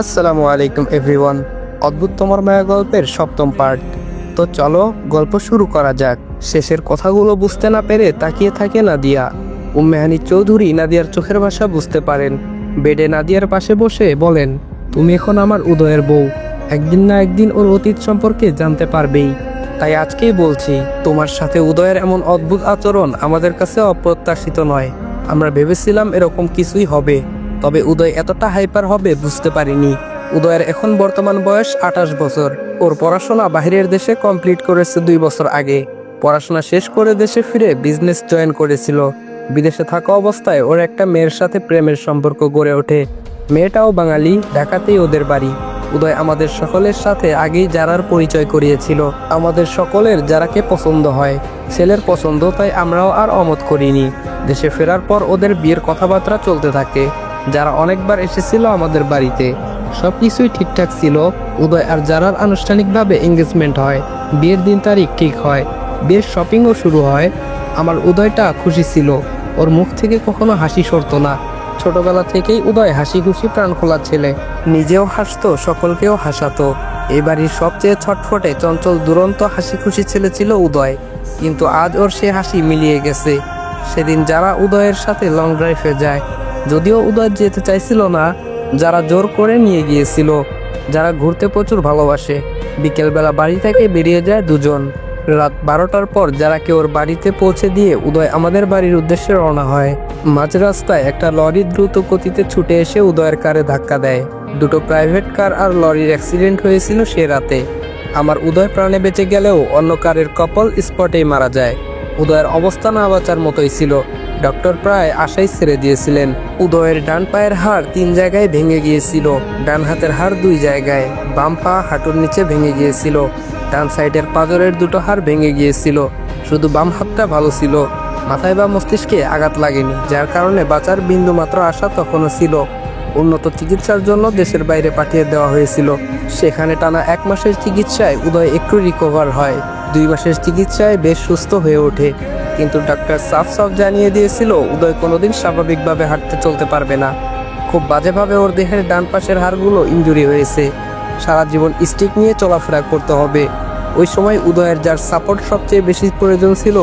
আসসালামু আলাইকুম এভরিওয়ান অদ্ভুত তোমার মায়া গল্পের সপ্তম পার্ট তো চলো, গল্প শুরু করা যাক। শেষের কথাগুলো বুঝতে না পেরে তাকিয়ে থাকে নাদিয়া। উম্মেহানি চৌধুরী নাদিয়ার চোখের ভাষা বুঝতে পারেন। বেডে নাদিয়ার পাশে বসে বলেন, তুমি এখন আমার উদয়ের বউ। একদিন না একদিন ওর অতীত সম্পর্কে জানতে পারবেই। তাই আজকেই বলছি, তোমার সাথে উদয়ের এমন অদ্ভুত আচরণ আমাদের কাছে অপ্রত্যাশিত নয়। আমরা ভেবেছিলাম এরকম কিছুই হবে। তবে উদয় এতটা হাইপার হবে বুঝতে পারিনি। উদয়ের এখন বর্তমান বয়স আঠাশ বছর। ওর পড়াশোনা বাইরের দেশে কমপ্লিট করেছে দুই বছর আগে। পড়াশোনা শেষ করে দেশে ফিরে বিজনেস জয়েন করেছিল। বিদেশে থাকা অবস্থায় ওর একটা মেয়ের সাথে প্রেমের সম্পর্ক গড়ে ওঠে। মেয়েটাও বাঙালি ঢাকাতেই ওদের বাড়ি। উদয় আমাদের সকলের সাথে আগেই যারার পরিচয় করিয়েছিল। আমাদের সকলের যারাকে পছন্দ হয়, ছেলের পছন্দ তাই আমরাও আর অমত করিনি। দেশে ফেরার পর ওদের বিয়ের কথাবার্তা চলতে থাকে। যারা অনেকবার এসেছিল আমাদের বাড়িতে সব কিছুই ঠিকঠাক ছিল। উদয় আর যারার আনুষ্ঠানিকভাবে এঙ্গেজমেন্ট হয়, বিয়ের দিন তারিখ ঠিক হয়, বিয়ের শপিংও শুরু হয়। আমার উদয়টা খুশি ছিল। ওর মুখ থেকে কখনো হাসি সরতো না। ছোটবেলা থেকেই উদয় হাসি খুশি প্রাণ খোলা ছেলে। নিজেও হাসতো, সকলকেও হাসাতো। বাড়ির সবচেয়ে ছটফটে চঞ্চল দুরন্ত হাসি খুশি ছেলে ছিল উদয়। কিন্তু আজ ওর সে হাসি মিলিয়ে গেছে। সেদিন যারা উদয়ের সাথে লং ড্রাইভে যায়। যদিও উদয় যেতে চাইছিল না, যারা জোর করে নিয়ে গিয়েছিল, যারা ঘুরতে প্রচুর ভালোবাসে। বিকেলবেলা বাড়ি থেকে বেরিয়ে যায় দুজন। রাত বারোটার পর যারাকে ওর বাড়িতে পৌঁছে দিয়ে উদয় আমাদের বাড়ির উদ্দেশ্যে রওনা হয়। মাঝ রাস্তায় একটা লরি দ্রুত গতিতে ছুটে এসে উদয়ের কারে ধাক্কা দেয়। দুটো প্রাইভেট কার আর লরির অ্যাক্সিডেন্ট হয়েছিল সে রাতে। আমার উদয় প্রাণে বেঁচে গেলেও অন্য কারের কপল স্পটেই মারা যায়। উদয়ের অবস্থা না বাঁচার মতোই ছিল। ডক্টর প্রায় আশাই ছেড়ে দিয়েছিলেন। উদয়ের ডান পায়ের হাড় তিন জায়গায় ভেঙে গিয়েছিল। ডান হাতের হাড় দুই জায়গায়, বাম পা হাঁটুর নিচে ভেঙে গিয়েছিল। ডান সাইডের পাজরের দুটো হাড় ভেঙে গিয়েছিল। শুধু বাম হাতটা ভালো ছিল। মাথায় বা মস্তিষ্কে আঘাত লাগেনি, যার কারণে বাঁচার বিন্দু মাত্র আশা তখনও ছিল। উন্নত চিকিৎসার জন্য দেশের বাইরে পাঠিয়ে দেওয়া হয়েছিল। সেখানে টানা এক মাসের চিকিৎসায় উদয় একটু রিকভার হয়। দুই মাসের চিকিৎসায় বেশ সুস্থ হয়ে ওঠে। কিন্তু ডাক্তার সাফ সাফ জানিয়ে দিয়েছিল, উদয় কোনোদিন স্বাভাবিকভাবে হাঁটতে চলতে পারবে না। খুব বাজেভাবে ওর দেহের ডান পাশের হাড়গুলো ইনজুরি হয়েছে। সারা জীবন স্টিক নিয়ে চলাফেরা করতে হবে। ওই সময় উদয়ের যার সাপোর্ট সবচেয়ে বেশি প্রয়োজন ছিল,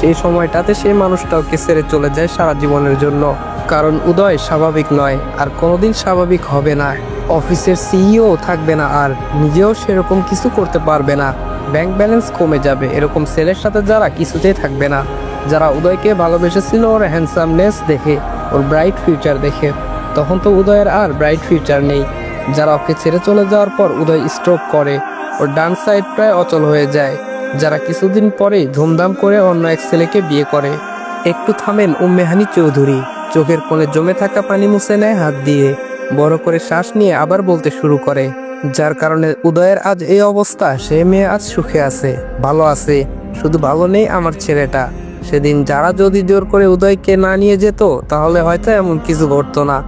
সেই সময়টাতে সেই মানুষটাকে ছেড়ে চলে যায় সারা জীবনের জন্য। কারণ উদয় স্বাভাবিক নয়, আর কোনোদিন স্বাভাবিক হবে না। অফিসের সিইও থাকবে না আর নিজেও সেরকম কিছু করতে পারবে না। ব্যাংক ব্যালেন্স কমে যাবে, এরকম ছেলের সাথে যারা কিছুতেই থাকবে না। যারা উদয়কে ভালোবেসেছিল ওর হ্যান্ডসামনেস দেখে, ওর ব্রাইট ফিউচার দেখে, তখন তো উদয়ের আর ব্রাইট ফিউচার নেই। যারা ওকে ছেড়ে চলে যাওয়ার পর উদয় স্ট্রোক করে, ওর ডান সাইড প্রায় অচল হয়ে যায়। যারা কিছুদিন পরেই ধুমধাম করে অন্য এক ছেলেকে বিয়ে করে। একটু থামেন উম্মেহানি চৌধুরী, চোখের কোণে জমে থাকা পানি মুছে নেয় হাত দিয়ে। বড় করে শ্বাস নিয়ে আবার বলতে শুরু করে, যার কারণে উদয়ের আজ এই অবস্থা, সে মেয়ে আজ সুখে আছে, ভালো আছে, শুধু ভালো নেই আমার ছেলেটা। সেদিন যারা যদি জোর করে উদয়কে না নিয়ে যেত, তাহলে হয়তো এমন কিছু ঘটতো না।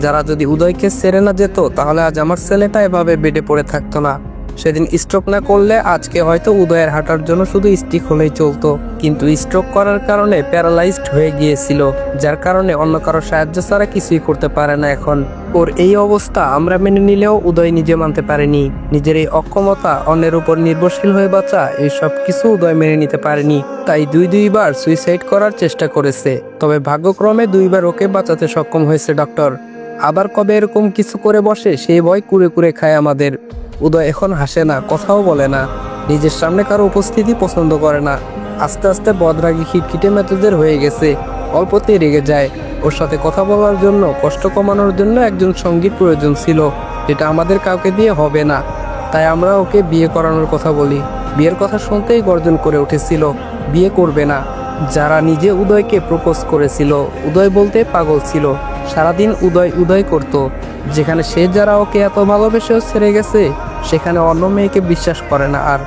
যারা যদি উদয়কে ছেড়ে না যেত, তাহলে আজ আমার ছেলেটা এভাবে বেডে পড়ে থাকতো না। সেদিন স্ট্রোক না করলে আজকে হয়তো উদয়ের হাঁটার জন্য শুধু স্টিক হলেই চলতো। কিন্তু স্ট্রোক করার কারণে প্যারালাইজড হয়ে গিয়েছিল, যার কারণে অন্য কারও সাহায্য ছাড়া কিছুই করতে পারে না এখন। ওর এই অবস্থা আমরা মেনে নিলেও উদয় নিজে মানতে পারেনি। নিজের এই অক্ষমতা অন্যের উপর নির্ভরশীল হয়ে বাঁচা, এই সব কিছু উদয় মেনে নিতে পারেনি। তাই দুই দুইবার সুইসাইড করার চেষ্টা করেছে। তবে ভাগ্যক্রমে দুইবার ওকে বাঁচাতে সক্ষম হয়েছে ডক্টর আবার কবে এরকম কিছু করে বসে সেই ভয় কুরে কুরে খায় আমাদের। উদয় এখন হাসে না, কথাও বলে না। নিজের সামনে কারও উপস্থিতি পছন্দ করে না। আস্তে আস্তে বদরাগী খিটখিটে মেতেদের হয়ে গেছে। অল্পতেই রেগে যায়। ওর সাথে কথা বলার জন্য, কষ্ট কমানোর জন্য একজন সংগীত প্রয়োজন ছিল। যেটা আমাদের কাউকে দিয়ে হবে না। তাই আমরা ওকে বিয়ে করানোর কথা বলি। বিয়ের কথা শুনতেই গর্জন করে উঠেছিল। বিয়ে করবে না। যারা নিজে উদয়কে প্রপোজ করেছিল, উদয় বলতে পাগল ছিল। সারাদিন উদয় উদয় করত। যেখানে সে যারা ওকে এত ভালোবেসেও ছেড়ে গেছে, সেখানে অন্য মেয়েকে বিশ্বাস করে না। আর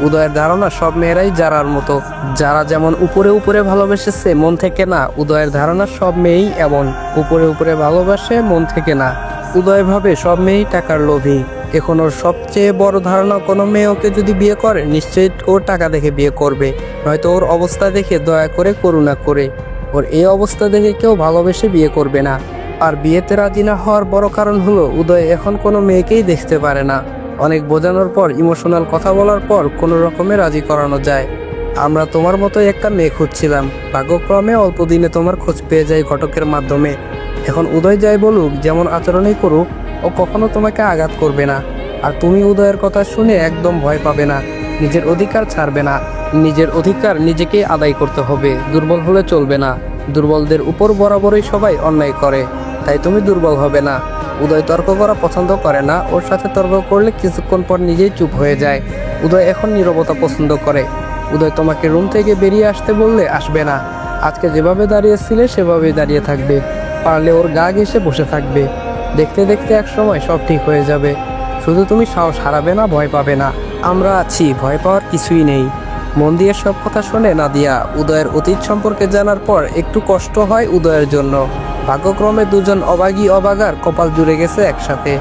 উদয়ের ধারণা, সব মেয়েরাই যারার মতো। যারা যেমন উপরে উপরে ভালোবেসেছে, মন থেকে না। উদয়ের ধারণা, সব মেয়েই এমন। উপরে উপরে ভালোবাসে, মন থেকে না। উদয় ভাবে সব মেয়েই টাকার লোভী। এখন ওর সবচেয়ে বড় ধারণা, কোনো মেয়ে ওকে যদি বিয়ে করে, নিশ্চয়ই ওর টাকা দেখে বিয়ে করবে। নয়তো ওর অবস্থা দেখে দয়া করে করুণা করে। ওর এই অবস্থা দেখে কেউ ভালোবেসে বিয়ে করবে না। আর বিয়েতে রাজি না হওয়ার বড় কারণ হলো উদয় এখন কোনো মেয়েকেই দেখতে পারে না। অনেক বোঝানোর পর ইমোশনাল কথা বলার পর কোনো রকমে রাজি করানো যায়। আমরা তোমার মতোই একটা মেয়ে খুঁজছিলাম। ভাগ্যক্রমে অল্প দিনে তোমার খোঁজ পেয়ে যাই ঘটকের মাধ্যমে। এখন উদয় যাই বলুক, যেমন আচরণই করুক, ও কখনো তোমাকে আঘাত করবে না। আর তুমি উদয়ের কথা শুনে একদম ভয় পাবে না। নিজের অধিকার ছাড়বে না। নিজের অধিকার নিজেকেই আদায় করতে হবে। দুর্বল হলে চলবে না। দুর্বলদের উপর বরাবরই সবাই অন্যায় করে। তাই তুমি দুর্বল হবে না। উদয় তর্ক করা পছন্দ করে না, ওর সাথে তর্ক করলে কিছুক্ষণ পর নিজেই চুপ হয়ে যায়। উদয় এখন নীরবতা পছন্দ করে। উদয় তোমাকে রুম থেকে বেরিয়ে আসতে বললে আসবে না। আজকে যেভাবে দাঁড়িয়েছিলে, সেভাবেই দাঁড়িয়ে থাকবে। পারলে ওর গা ঘেসে বসে থাকবে। দেখতে দেখতে এক সময় সব ঠিক হয়ে যাবে। শুধু তুমি সাহস হারাবে না, ভয় পাবে না। আমরা আছি, ভয় পাওয়ার কিছুই নেই। মন দিয়ে সব কথা শুনে নাদিয়া উদয়ের অতীত সম্পর্কে জানার পর একটু কষ্ট হয় উদয়ের জন্য। ভাগ্যক্রমে দুজন অবাগী অবাগার কপাল জুড়ে গেছে একসাথে।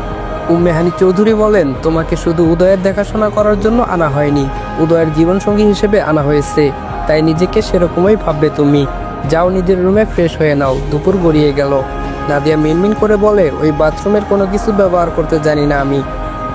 উম্মেহানি চৌধুরী বলেন, তোমাকে শুধু উদয়ের দেখাশোনা করার জন্য আনা হয়নি। উদয়ের জীবনসঙ্গী হিসেবে আনা হয়েছে। তাই নিজেকে সেরকমই ভাববে তুমি। যাও নিজের রুমে ফ্রেশ হয়ে নাও। দুপুর গড়িয়ে গেল। নাদিয়া মিনমিন করে বলে, ওই বাথরুমের কোনো কিছু ব্যবহার করতে জানি না আমি।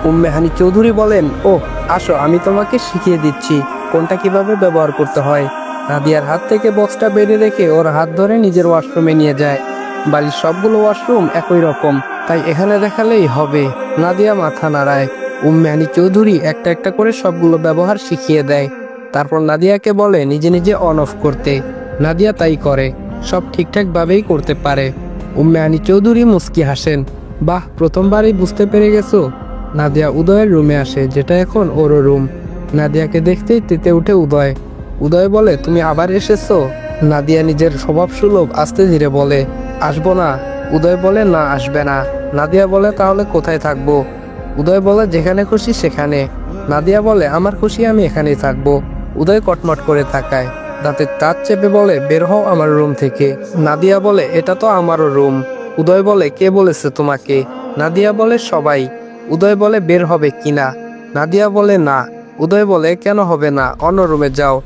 উম্মেহানি চৌধুরী বলেন ও আসো, আমি তোমাকে শিখিয়ে দিচ্ছি কোনটা কীভাবে ব্যবহার করতে হয়। নাদিয়ার হাত থেকে বক্সটা বেড়ে রেখে ওর হাত ধরে নিজের ওয়াশরুমে নিয়ে যায়। বাড়ির সবগুলো ওয়াশরুম একই রকম। তাই এখানে দেখালেই হবে। নাদিয়া মাথা নাড়ায়। উম্মেহানি চৌধুরী একটা একটা করে সবগুলো ব্যবহার শিখিয়ে দেয়। তারপর নাদিয়াকে বলে নিজে নিজে অন অফ করতে। নাদিয়া তাই করে। সব ঠিকঠাকভাবেই করতে পারে। উম্মেহানি চৌধুরী মুস্কি হাসেন। বাহ, প্রথমবারই বুঝতে পেরে গেছো? নাদিয়া উদয়ের রুমে আসে, যেটা এখন ওরও রুম। নাদিয়াকে দেখতেই তেতে উঠে উদয়। উদয় বলে, তুমি আবার এসেছ? নাদিয়া নিজের স্বভাব সুলভ আস্তে ধীরে বলে, আসব না। উদয় বলে, না, আসবে না। নাদিয়া বলে, তাহলে কোথায় থাকব? উদয় বলে, যেখানে খুশি সেখানে। নাদিয়া বলে, আমার খুশি আমি এখানেই থাকব। উদয় কটমট করে তাকায় দাঁতে তাঁত চেপে বলে, বের হও আমার রুম থেকে। নাদিয়া বলে, এটা তো আমারও রুম। উদয় বলে, কে বলেছে তোমাকে? নাদিয়া বলে, সবাই। উদয় বলে, বের হবে কিনা নাদিয়া বলে, না। উদয় বলে, কেন হবে না? অন্য রুমে যাও।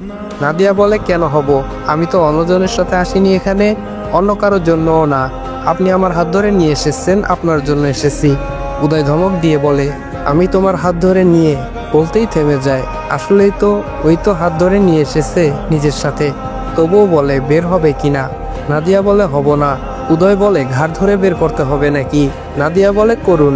নাদিয়া বলে, কেন হব? আমি তো অন্যজনের সাথে আসিনি এখানে। অন্য কারোর জন্যও না। আপনি আমার হাত ধরে নিয়ে এসেছেন, আপনার জন্য এসেছি। উদয় ধমক দিয়ে বলে, আমি তোমার হাত ধরে নিয়ে বলতেই থেমে যায় আসলেই তো ওই তো হাত ধরে নিয়ে এসেছে নিজের সাথে। তবুও বলে, বের হবে কিনা নাদিয়া বলে, হব না। উদয় বলে, ঘাড় ধরে বের করতে হবে নাকি? নাদিয়া বলে, করুন।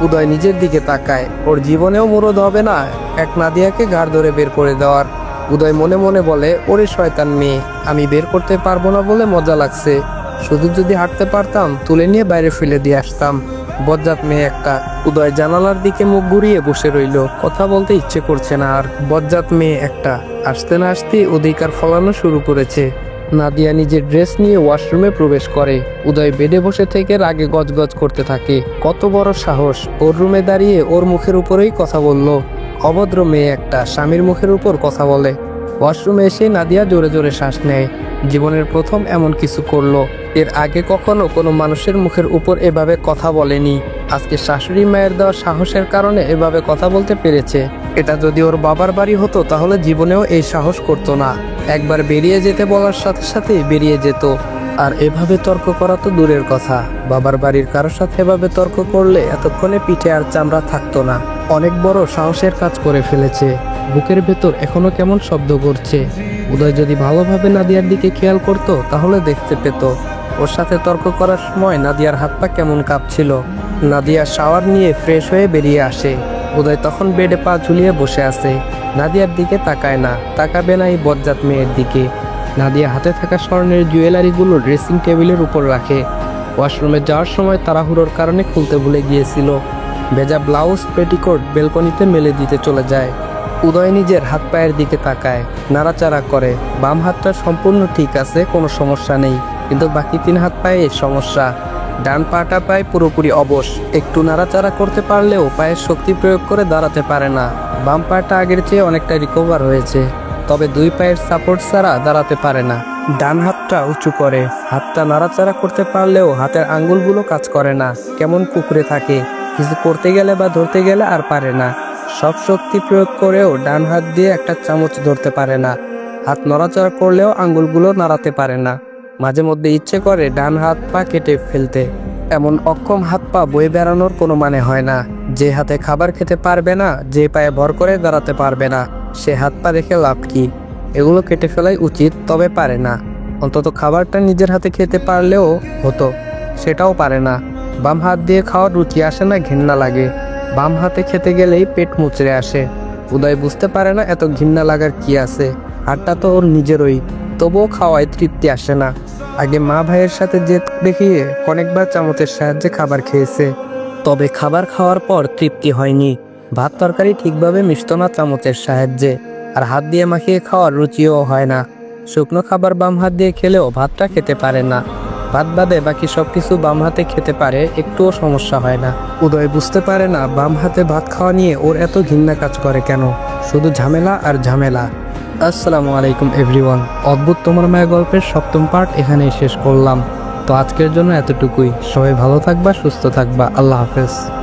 উদয় নিজের দিকে তাকায়। ওর জীবনেও মুরদ হবে না, এক নাদিয়াকে ঘাড় ধরে বের করে দেওয়ার। উদয় মনে মনে বলে, ওরে শয়তান মেয়ে, আমি বের করতে পারব না বলে মজা লাগছে। শুধু যদি হাঁটতে পারতাম, তুলে নিয়ে বাইরে ফেলে দিয়ে আসতাম। বজ্জাত মেয়ে একটা। উদয় জানালার দিকে মুখ ঘুরিয়ে বসে রইল। কথা বলতে ইচ্ছে করছে না আর বজ্জাত মেয়ে একটা। আসতে না আসতে অধিকার ফলানো শুরু করেছে। নাদিয়া নিজের ড্রেস নিয়ে ওয়াশরুমে প্রবেশ করে। উদয় বেডে বসে থেকে রাগে গজগজ করতে থাকে। কত বড় সাহস। ওর রুমে দাঁড়িয়ে ওর মুখের উপরেই কথা বলল। অভদ্র মেয়ে একটা, স্বামীর মুখের উপর কথা বলে। ওয়াশরুমে এসে নাদিয়া জোরে জোরে শ্বাস নেয়। জীবনের প্রথম এমন কিছু করল। এর আগে কখনো কোনো মানুষের মুখের উপর এভাবে কথা বলেনি। আজকে শাশুড়ি মায়ের দেওয়া সাহসের কারণে এভাবে কথা বলতে পেরেছে। এটা যদি ওর বাবার বাড়ি হতো, তাহলে জীবনেও এই সাহস করতো না। একবার বেরিয়ে যেতে বলার সাথে সাথেই বেরিয়ে যেত। আর এভাবে তর্ক করা তো দূরের কথা। বাবার বাড়ির কারোর সাথে এভাবে তর্ক করলে এতক্ষণে পিঠে আর চামড়া থাকতো না। অনেক বড় সাহসের কাজ করে ফেলেছে। বুকের ভেতর এখনও কেমন শব্দ করছে। উদয় যদি ভালোভাবে নাদিয়ার দিকে খেয়াল করত, তাহলে দেখতে পেত। ওর সাথে তর্ক করার সময় নাদিয়ার হাত পা কেমন কাঁপছিল। নাদিয়া শাওয়ার নিয়ে ফ্রেশ হয়ে বেরিয়ে আসে। উদয় তখন বেডে পা ঝুলিয়ে বসে আছে। নাদিয়ার দিকে তাকায় না, তাকাবে না এই বজ্জাত মেয়ের দিকে। নাদিয়া হাতে থাকা স্বর্ণের জুয়েলারিগুলো ড্রেসিং টেবিলের উপর রাখে। ওয়াশরুমে যাওয়ার সময় তাড়াহুড়োর কারণে খুলতে ভুলে গিয়েছিল। ভেজা ব্লাউজ, পেটিকোট, বেলকনিতে মেলে দিতে চলে যায়। উদয় নিজের হাত পায়ের দিকে তাকায়, নাড়াচাড়া করে। বাম হাতটা সম্পূর্ণ ঠিক আছে, কোনো সমস্যা নেই। কিন্তু বাকি তিন হাত পায়ে সমস্যা। ডান পাটা পায়ে পুরোপুরি অবশ। একটু নাড়াচাড়া করতে পারলেও পায়ের শক্তি প্রয়োগ করে দাঁড়াতে পারে না। বাম পাটা আগের চেয়ে অনেকটা রিকভার হয়েছে। তবে দুই পায়ের সাপোর্ট ছাড়া দাঁড়াতে পারে না। ডান হাতটা উঁচু করে। হাতটা নাড়াচাড়া করতে পারলেও হাতের আঙ্গুলগুলো কাজ করে না। কেমন কুকুরে থাকে। কিছু করতে গেলে বা ধরতে গেলে আর পারে না। সব শক্তি প্রয়োগ করেও ডান হাত দিয়ে একটা চামচ ধরতে পারে না। হাত নড়াচড়া করলেও আঙ্গুলগুলো নাড়াতে পারে না। মাঝে মধ্যে ইচ্ছে করে ডান হাত পা কেটে ফেলতে। এমন অক্ষম হাত পা বয়ে বেড়ানোর কোনো মানে হয় না। যে হাতে খাবার খেতে পারবে না, যে পায়ে ভর করে দাঁড়াতে পারবে না, সে হাত পা রেখে লাভ কি? এগুলো কেটে ফেলাই উচিত, তবে পারে না। অন্তত খাবারটা নিজের হাতে খেতে পারলেও হতো, সেটাও পারে না। বাম হাত দিয়ে খাওয়ার রুচি আসে না, ঘৃণা লাগে। বাম হাতে খেতে গেলেই পেট মুচড়ে আসে। উদয় বুঝতে পারে না এত ঘৃণা লাগার কি আছে। হাতটা তো ওর নিজেরই, তবুও খাওয়ায় তৃপ্তি আসে না। আগে মা ভাইয়ের সাথে যে দেখিয়ে অনেকবার চামচের সাহায্যে খাবার খেয়েছে। তবে খাবার খাওয়ার পর তৃপ্তি হয়নি। ভাত তরকারি ঠিকভাবে মিশত না চামচের সাহায্যে, আর হাত দিয়ে মাখিয়ে খাওয়ার রুচিও হয় না। শুকনো খাবার বাম হাত দিয়ে খেলেও ভাতটা খেতে পারে না। ভাত বাদে বাকি সব কিছু বাম হাতে খেতে পারে একটুও সমস্যা হয় না। উদয় বুঝতে পারে না বাম হাতে ভাত খাওয়া নিয়ে ওর এত ঘৃণা কাজ করে কেন? শুধু ঝামেলা আর ঝামেলা। আসসালামু আলাইকুম এভরিওয়ান। অদ্ভুত তোমার মায়া গল্পের সপ্তম পার্ট এখানেই শেষ করলাম। তো আজকের জন্য এতটুকুই। সবাই ভালো থাকবা সুস্থ থাকবা। আল্লাহ হাফেজ।